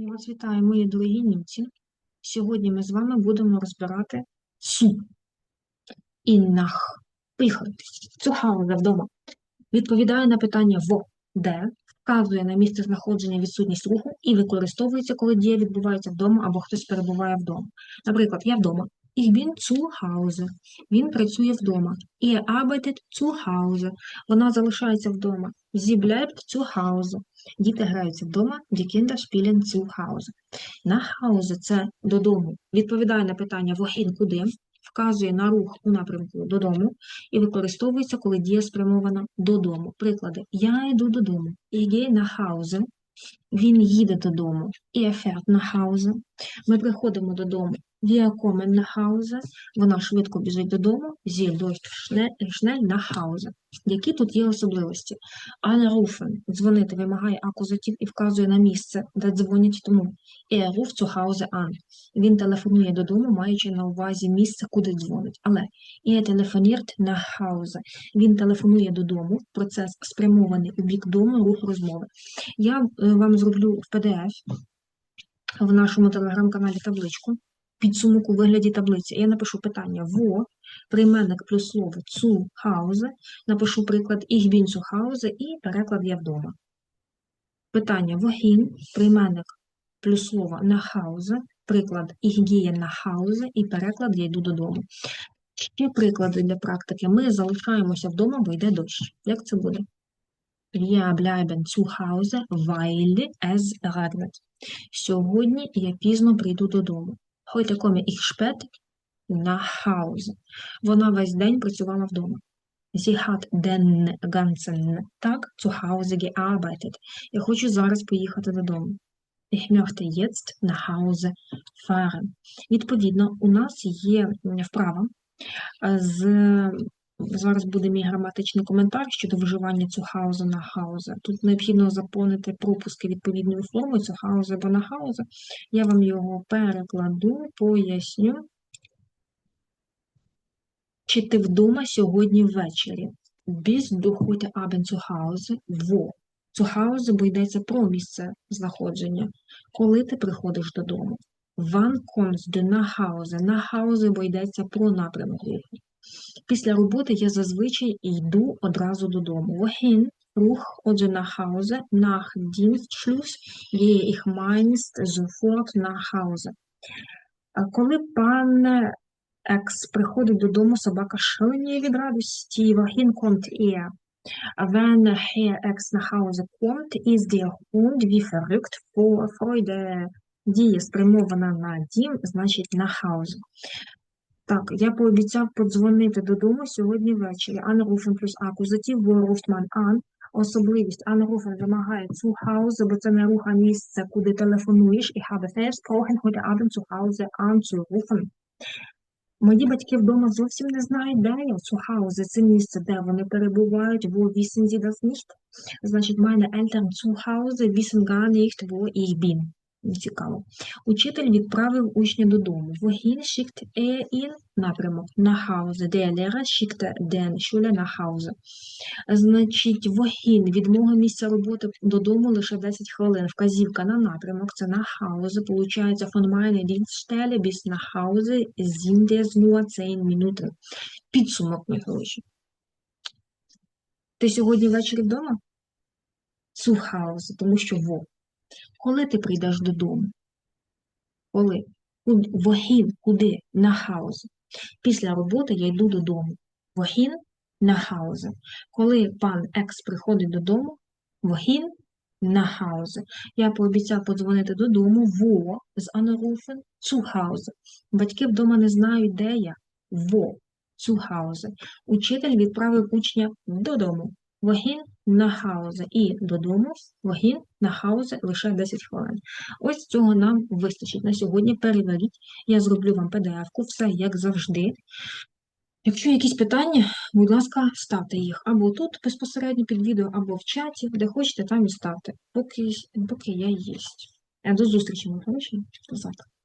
Я вас вітаю, мої дорогі німці. Сьогодні ми з вами будемо розбирати «су» і нах. Поїхали. Цухауза вдома. Відповідає на питання во, де, вказує на місце знаходження відсутність руху і використовується, коли дія відбувається вдома або хтось перебуває вдома. Наприклад, я вдома. Ich bin zu Hause. Він працює вдома. Ihr arbeitet zu Hause. Вона залишається вдома. Sie bleibt zu Hause. Діти граються вдома. Die Kinder spielen zu Hause. Nach Hause – це додому. Відповідає на питання wohin, куди, вказує на рух у напрямку додому і використовується, коли дія спрямована додому. Приклади. Я йду додому. Ich gehe nach Hause. Він їде додому. Er fährt nach Hause. Ми приходимо додому. Kommen nach Hause. Вона швидко біжить додому. Sie läuft schnell, nach Hause. Які тут є особливості? Anrufen – дзвонити вимагає акузатив і вказує на місце, де дзвонять тому. Er ruft zu Hause an. Він телефонує додому, маючи на увазі місце, куди дзвонить. Але er telefoniert nach Hause. Він телефонує додому. Процес спрямований у бік дому, рух розмови. Я е, вам зроблю в PDF в нашому телеграм-каналі табличку, підсумок у вигляді таблиці. Я напишу питання во, прийменник плюс слово zu Hause, напишу приклад ich bin zu і переклад я вдома. Питання wohin, прийменник плюс слово nach Hause, приклад ich nach Hause і переклад я йду додому. Ще приклади для практики. Ми залишаємося вдома, бо йде дощ. Як це буде? Wir bleiben zu Hause, weil es regnet. Сьогодні я пізно прийду додому. Heute komme ich spät nach Hause. Вона весь день працювала вдома. Sie hat den ganzen Tag zu Hause gearbeitet. Я хочу зараз поїхати додому. Ich möchte jetzt nach Hause fahren. Відповідно, у нас є вправа з Зараз буде мій граматичний коментар щодо вживання цухауза на хауза. Тут необхідно заповнити пропуски відповідною формою цухауза або на хауза. Я вам його перекладу, поясню. Чи ти вдома сьогодні ввечері? Heute Abend zu Hause, wo? Zu бо йдеться про місце знаходження. Коли ти приходиш додому? Wann kommst du nach Hause? На Hause, бо йдеться про напрямок руху. Після роботи я зазвичай йду одразу додому. Wohin, рух, отже, nach Hause, nach Dienstschluss gehe ich meist sofort nach Hause. Коли пан Екс приходить додому, собака шаленіє від радості. Wohin kommt er? Wenn Herr X nach Hause kommt, ist der Hund wie verrückt vor Freude. Дія спрямована на дім, значить на Hause. Так, я пообіцяв подзвонити додому сьогодні ввечері. Anrufen плюс акузатив, бо man an. Особливість Anrufen вимагає zu Hause, бо це не рух, а місце, куди телефонуєш. Ich habe versprochen, heute Abend zu Hause anzurufen. Мої батьки вдома зовсім не знають, де я. Zu Hause – це місце, де вони перебувають, wo wissen sie das nicht? Значить, meine Eltern zu Hause wissen gar nicht, wo ich bin. Цікаво. Учитель відправив учня додому. Wohin schickt er ihn? Напрямок. Nach Hause. Der Lehrer schickte den Schüler nach Hause. Значить, wohin від мого місця роботи додому лише 10 хвилин. Вказівка на напрямок. Це nach Hause. Получається, von meiner Dienststelle bis nach Hause sind es nur 10 Minuten. Підсумок, мій хороший. Ти сьогодні ввечері вдома? Zu Hause, тому що во. Коли ти прийдеш додому? Коли? Вогін, куди? На хаузе. Після роботи я йду додому. Вогін на хаузе. Коли пан Екс приходить додому, вогін на хаузе. Я пообіцяв подзвонити додому, во з анеруфен цу хаузе. Батьки вдома не знають, де я. Во цу хаузе. Учитель відправив учня додому. Вогін на хаузе і додому, вогін на хаузе лише 10 хвилин. Ось цього нам вистачить на сьогодні. Переваріть, я зроблю вам PDF-ку, все як завжди. Якщо якісь питання, будь ласка, ставте їх або тут безпосередньо під відео, або в чаті, де хочете, там і ставте, поки, поки я є. До зустрічі, мої хороші. Завтра.